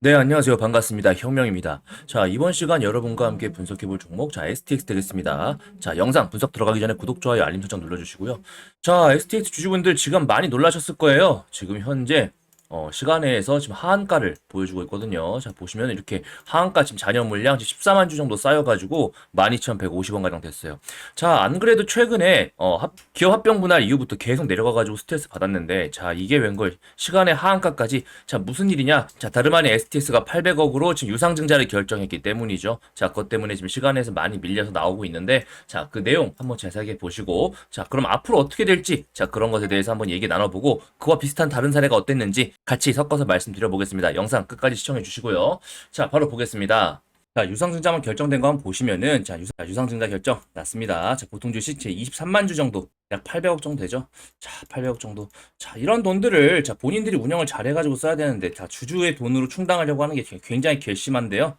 네, 안녕하세요. 반갑습니다. 혁명입니다. 자, 이번 시간 여러분과 함께 분석해 볼 종목, 자, STX 되겠습니다. 자, 영상 분석 들어가기 전에 구독, 좋아요, 알림 설정 눌러주시고요. 자, STX 주주분들 지금 많이 놀라셨을 거예요. 지금 현재 어, 시간에서 지금 하한가를 보여주고 있거든요. 자, 보시면 이렇게 하한가 지금 잔여 물량 지금 14만 주 정도 쌓여가지고 12,150원 가량 됐어요. 자, 안 그래도 최근에 어, 합- 기업 합병 분할 이후부터 계속 내려가가지고 스트레스 받았는데, 자, 이게 웬걸 시간에 하한가까지, 자, 무슨 일이냐? 자, 다름 아닌 STS가 800억으로 지금 유상증자를 결정했기 때문이죠. 자, 그것 때문에 지금 시간에서 많이 밀려서 나오고 있는데, 자, 그 내용 한번 자세하게 보시고, 자, 그럼 앞으로 어떻게 될지, 자, 그런 것에 대해서 한번 얘기 나눠보고, 그와 비슷한 다른 사례가 어땠는지 같이 섞어서 말씀드려 보겠습니다. 영상 끝까지 시청해 주시고요. 자, 바로 보겠습니다. 자, 유상증자만 결정된 거 한번 보시면은, 자, 유상, 유상 증자 결정 났습니다. 자, 보통 주식 제 23만 주 정도, 약 800억 정도 되죠? 자, 800억 정도. 자, 이런 돈들을, 자, 본인들이 운영을 잘 해가지고 써야 되는데, 자, 주주의 돈으로 충당하려고 하는 게 굉장히 괘씸한데요.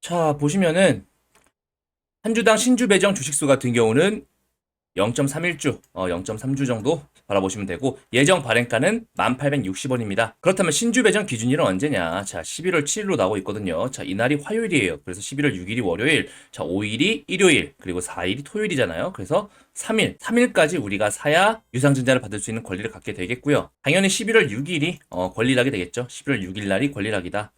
자, 보시면은, 한 주당 신주 배정 주식수 같은 경우는 0.31주, 어, 0.3주 정도 바라보시면 되고 예정 발행가는 1860원입니다. 그렇다면 신주 배정 기준일은 언제냐? 자, 11월 7일로 나오고 있거든요. 자, 이날이 화요일이에요. 그래서 11월 6일이 월요일, 자, 5일이 일요일, 그리고 4일이 토요일이잖아요. 그래서 3일, 3일까지 우리가 사야 유상증자를 받을 수 있는 권리를 갖게 되겠고요. 당연히 11월 6일이 어, 권리락이 되겠죠. 11월 6일 날이 권리락이다.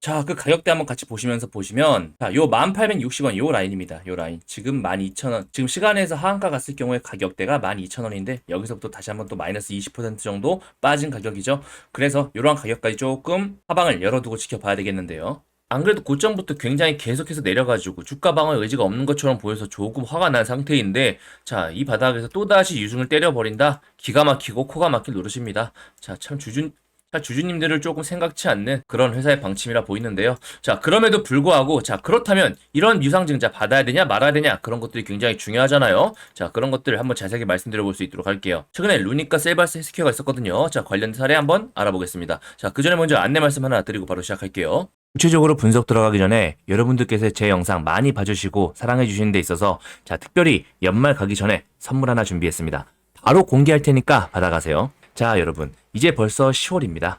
자, 그 가격대 한번 같이 보시면서 보시면, 자, 요 1860원 요 라인입니다. 요 라인. 지금 12,000원. 지금 시간에서 하한가 갔을 경우에 가격대가 12,000원인데, 여기서부터 다시 한번 또 마이너스 20% 정도 빠진 가격이죠. 그래서 요러한 가격까지 조금 하방을 열어두고 지켜봐야 되겠는데요. 안 그래도 고점부터 굉장히 계속해서 내려가지고 주가 방어 의지가 없는 것처럼 보여서 조금 화가 난 상태인데, 자, 이 바닥에서 또다시 유승을 때려버린다? 기가 막히고 코가 막힐 노릇입니다. 자, 참 주준, 자, 주주님들을 조금 생각치 않는 그런 회사의 방침이라 보이는데요. 자, 그럼에도 불구하고, 자, 그렇다면 이런 유상증자 받아야 되냐, 말아야 되냐, 그런 것들이 굉장히 중요하잖아요. 자, 그런 것들을 한번 자세하게 말씀드려 볼 수 있도록 할게요. 최근에 루니카 셀바스 헬스케어가 있었거든요. 자, 관련 사례 한번 알아보겠습니다. 자, 그 전에 먼저 안내 말씀 하나 드리고 바로 시작할게요. 구체적으로 분석 들어가기 전에 여러분들께서 제 영상 많이 봐주시고 사랑해 주시는 데 있어서 자, 특별히 연말 가기 전에 선물 하나 준비했습니다. 바로 공개할 테니까 받아가세요. 자, 여러분. 이제 벌써 10월입니다.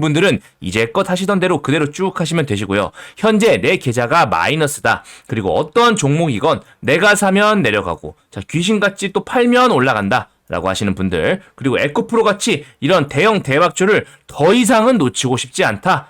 분들은 이제껏 하시던 대로 그대로 쭉 하시면 되시고요. 현재 내 계좌가 마이너스다. 그리고 어떠한 종목이건 내가 사면 내려가고 자, 귀신같이 또 팔면 올라간다. 라고 하시는 분들 그리고 에코프로 같이 이런 대형 대박주를 더 이상은 놓치고 싶지 않다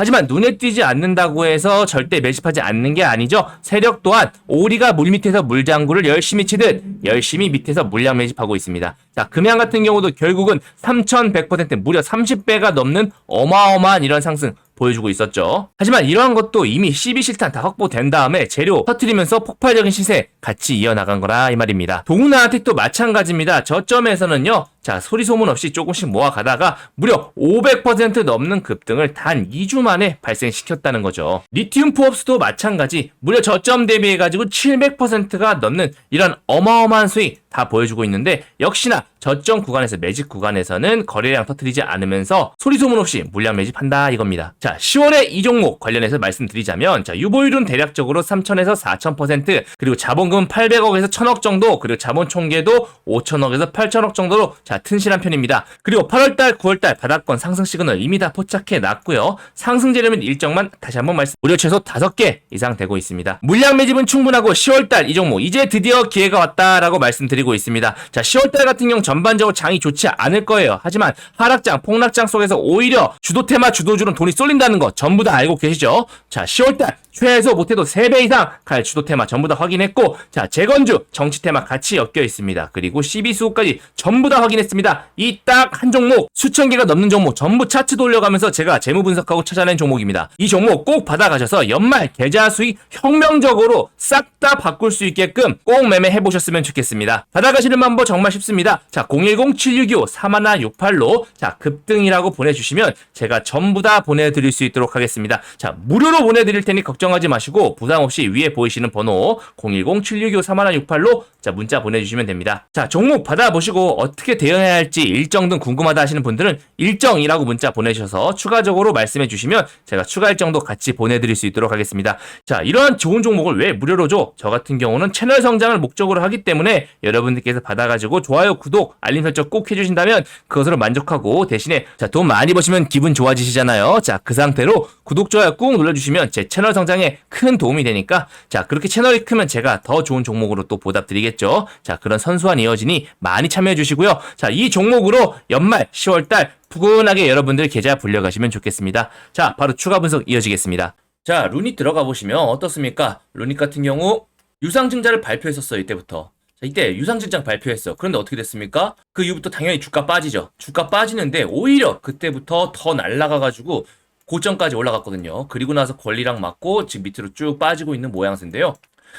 하지만 눈에 띄지 않는다고 해서 절대 매집하지 않는 게 아니죠. 세력 또한 오리가 물밑에서 물장구를 열심히 치듯 열심히 밑에서 물량 매집하고 있습니다. 자, 금양 같은 경우도 결국은 3,100% 무려 30배가 넘는 어마어마한 이런 상승 보여주고 있었죠. 하지만 이러한 것도 이미 12실탄 다 확보된 다음에 재료 터트리면서 폭발적인 시세 같이 이어나간 거라 이 말입니다. 동나아텍도 마찬가지입니다. 저점에서는요. 자, 소리 소문 없이 조금씩 모아가다가 무려 500% 넘는 급등을 단 2주 만에 발생시켰다는 거죠. 리튬 포업스도 마찬가지 무려 저점 대비해가지고 700%가 넘는 이런 어마어마한 수익 다 보여주고 있는데 역시나 저점 구간에서 매집 구간에서는 거래량 터트리지 않으면서 소리 소문 없이 물량 매집한다 이겁니다. 자, 10월에 이 종목 관련해서 말씀드리자면 자, 유보율은 대략적으로 3천에서 4,000% 그리고 자본금은 800억에서 1,000억 정도 그리고 자본 총계도 5천억에서 8천억 정도로 자, 튼실한 편입니다. 그리고 8월달, 9월달 바닥권 상승 시그널 이미 다 포착해 놨고요. 상승 재료면 일정만 다시 한번 말씀 무려 최소 5개 이상 되고 있습니다. 물량 매집은 충분하고 10월달 이 종목 이제 드디어 기회가 왔다라고 말씀드리고 있습니다. 자, 10월달 같은 경우 전반적으로 장이 좋지 않을 거예요. 하지만 하락장, 폭락장 속에서 오히려 주도 테마 주도주는 돈이 쏠린다는 거 전부 다 알고 계시죠? 자, 10월달 최소 못해도 3배 이상 갈 주도 테마 전부 다 확인했고 자, 재건주, 정치 테마 같이 엮여 있습니다. 그리고 12수까지 전부 다 확인 했습니다. 이 딱 한 종목 수천 개가 넘는 종목 전부 차트 돌려가면서 제가 재무 분석하고 찾아낸 종목입니다. 이 종목 꼭 받아가셔서 연말 계좌 수익 혁명적으로 싹 다 바꿀 수 있게끔 꼭 매매해 보셨으면 좋겠습니다. 받아가시는 방법 정말 쉽습니다. 자, 010-762-3168로 자, 급등이라고 보내주시면 제가 전부 다 보내드릴 수 있도록 하겠습니다. 자, 무료로 보내드릴 테니 걱정하지 마시고 부담 없이 위에 보이시는 번호 010-762-3168로 자, 문자 보내주시면 됩니다. 자, 종목 받아보시고 어떻게 대 응해야 할지 일정 등 궁금하다 하시는 분들은 일정이라고 문자 보내셔서 추가적으로 말씀해 주시면 제가 추가 일정도 같이 보내드릴 수 있도록 하겠습니다. 자, 이러한 좋은 종목을 왜 무료로 줘? 저 같은 경우는 채널 성장을 목적으로 하기 때문에 여러분들께서 받아가지고 좋아요, 구독, 알림 설정 꼭 해주신다면 그것으로 만족하고 대신에 자, 돈 많이 버시면 기분 좋아지시잖아요. 자, 그 상태로 구독, 좋아요 꾹 눌러주시면 제 채널 성장에 큰 도움이 되니까 자, 그렇게 채널이 크면 제가 더 좋은 종목으로 또 보답드리겠죠. 자, 그런 선수한 이어지니 많이 참여해 주시고요. 자, 이 종목으로 연말 10월달 푸근하게 여러분들 계좌 불려가시면 좋겠습니다. 자, 바로 추가 분석 이어지겠습니다. 자, 루닛 들어가 보시면 어떻습니까? 루닛 같은 경우 유상증자를 발표했었어요, 이때부터. 자, 이때 유상증자 발표했어. 그런데 어떻게 됐습니까? 그 이후부터 당연히 주가 빠지죠. 주가 빠지는데 오히려 그때부터 더 날라가가지고 고점까지 올라갔거든요. 그리고 나서 권리랑 맞고 지금 밑으로 쭉 빠지고 있는 모양새인데요.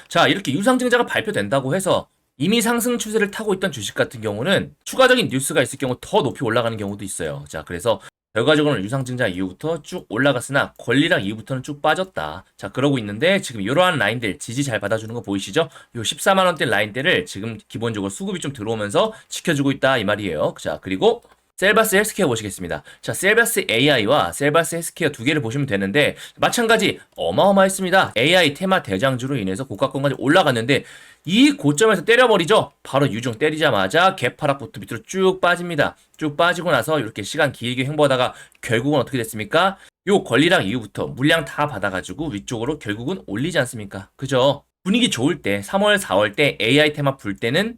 자, 이렇게 유상증자가 발표된다고 해서 이미 상승 추세를 타고 있던 주식 같은 경우는 추가적인 뉴스가 있을 경우 더 높이 올라가는 경우도 있어요. 자, 그래서 결과적으로는 유상증자 이후부터 쭉 올라갔으나 권리랑 이후부터는 쭉 빠졌다. 자, 그러고 있는데 지금 이러한 라인들 지지 잘 받아주는 거 보이시죠? 요 14만 원대 라인대를 지금 기본적으로 수급이 좀 들어오면서 지켜주고 있다 이 말이에요. 자, 그리고 셀바스 헬스케어 보시겠습니다. 자, 셀바스 AI와 셀바스 헬스케어 두 개를 보시면 되는데 마찬가지 어마어마했습니다. AI 테마 대장주로 인해서 고가권까지 올라갔는데 이 고점에서 때려버리죠. 바로 유중 때리자마자 갭하락부터 밑으로 쭉 빠집니다. 쭉 빠지고 나서 이렇게 시간 길게 횡보하다가 결국은 어떻게 됐습니까? 요 권리랑 이후부터 물량 다 받아가지고 위쪽으로 결국은 올리지 않습니까? 그죠? 분위기 좋을 때 3월, 4월 때 AI 테마 불 때는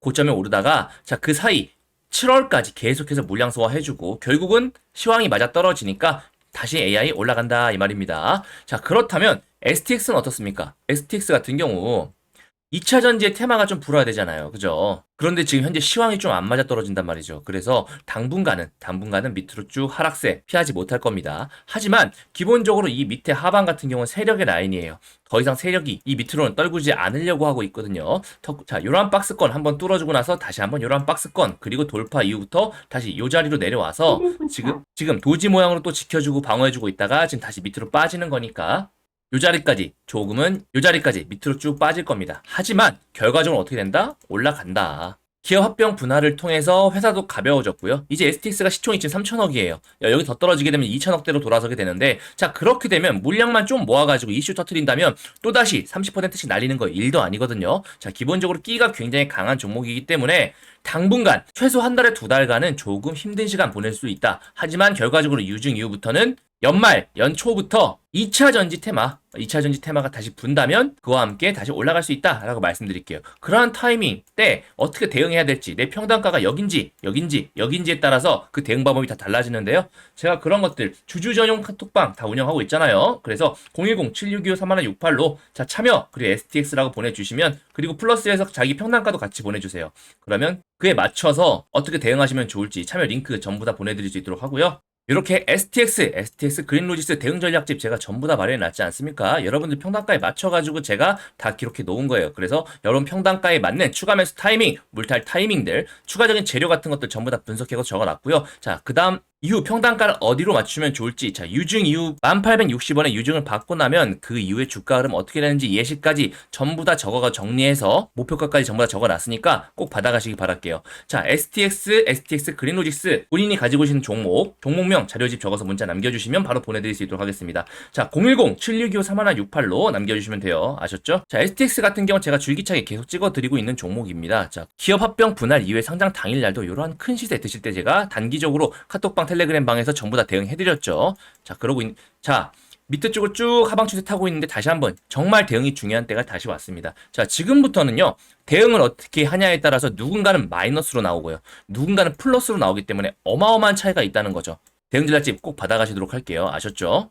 고점에 오르다가 자 그 사이 7월까지 계속해서 물량 소화해주고 결국은 시황이 맞아 떨어지니까 다시 AI 올라간다 이 말입니다. 자 그렇다면 STX는 어떻습니까? STX 같은 경우 2차 전지의 테마가 좀 불어야 되잖아요. 그죠? 그런데 지금 현재 시황이 좀 안 맞아 떨어진단 말이죠. 그래서 당분간은, 당분간은 밑으로 쭉 하락세 피하지 못할 겁니다. 하지만 기본적으로 이 밑에 하방 같은 경우는 세력의 라인이에요. 더 이상 세력이 이 밑으로는 떨구지 않으려고 하고 있거든요. 더- 자, 요런 박스권 한번 뚫어주고 나서 다시 한번 요런 박스권, 그리고 돌파 이후부터 다시 요 자리로 내려와서 지금, 지금 도지 모양으로 또 지켜주고 방어해주고 있다가 지금 다시 밑으로 빠지는 거니까 요 자리까지 조금은 요 자리까지 밑으로 쭉 빠질 겁니다. 하지만 결과적으로 어떻게 된다? 올라간다. 기업 합병 분할을 통해서 회사도 가벼워졌고요. 이제 STX가 시총이 지금 3천억이에요. 여기 더 떨어지게 되면 2천억대로 돌아서게 되는데 자 그렇게 되면 물량만 좀 모아가지고 이슈 터트린다면 또다시 30%씩 날리는 거 일도 아니거든요. 자 기본적으로 끼가 굉장히 강한 종목이기 때문에 당분간 최소 한 달에 두 달간은 조금 힘든 시간 보낼 수 있다. 하지만 결과적으로 유중 이후부터는 연말, 연초부터 2차 전지 테마, 2차 전지 테마가 다시 분다면 그와 함께 다시 올라갈 수 있다라고 말씀드릴게요. 그러한 타이밍 때 어떻게 대응해야 될지, 내 평단가가 여긴지, 여긴지, 여긴지에 따라서 그 대응 방법이 다 달라지는데요. 제가 그런 것들 주주 전용 카톡방 다 운영하고 있잖아요. 그래서 010-7625-3168로 자 참여 그리고 STX라고 보내주시면 그리고 플러스에서 자기 평단가도 같이 보내주세요. 그러면 그에 맞춰서 어떻게 대응하시면 좋을지 참여 링크 전부 다 보내드릴 수 있도록 하고요. 이렇게 STX, STX 그린로지스 대응 전략집 제가 전부 다 마련해 놨지 않습니까? 여러분들 평단가에 맞춰가지고 제가 다 기록해 놓은 거예요. 그래서 여러분 평단가에 맞는 추가 매수 타이밍, 물탈 타이밍들, 추가적인 재료 같은 것들 전부 다 분석해서 적어 놨고요. 자, 그 다음 이후 평단가를 어디로 맞추면 좋을지 자 유증 이후 1860원에 유증을 받고 나면 그 이후에 주가 흐름 어떻게 되는지 예시까지 전부 다 적어가 정리해서 목표가까지 전부 다 적어놨으니까 꼭 받아가시기 바랄게요. 자 STX, STX 그린로직스 본인이 가지고 계신 종목 종목명 자료집 적어서 문자 남겨주시면 바로 보내드릴 수 있도록 하겠습니다. 자 010-7625-3168로 남겨주시면 돼요. 아셨죠? 자 STX 같은 경우 제가 줄기차게 계속 찍어드리고 있는 종목입니다. 자 기업 합병 분할 이후에 상장 당일날도 이러한 큰 시세 드실 때 제가 단기적으로 카톡방 텔레그램 방에서 전부 다 대응해드렸죠. 자, 그러고 있, 자, 밑에 쪽을 쭉 하방 추세 타고 있는데 다시 한번 정말 대응이 중요한 때가 다시 왔습니다. 자, 지금부터는요. 대응을 어떻게 하냐에 따라서 누군가는 마이너스로 나오고요. 누군가는 플러스로 나오기 때문에 어마어마한 차이가 있다는 거죠. 대응 전략집 꼭 받아가시도록 할게요. 아셨죠?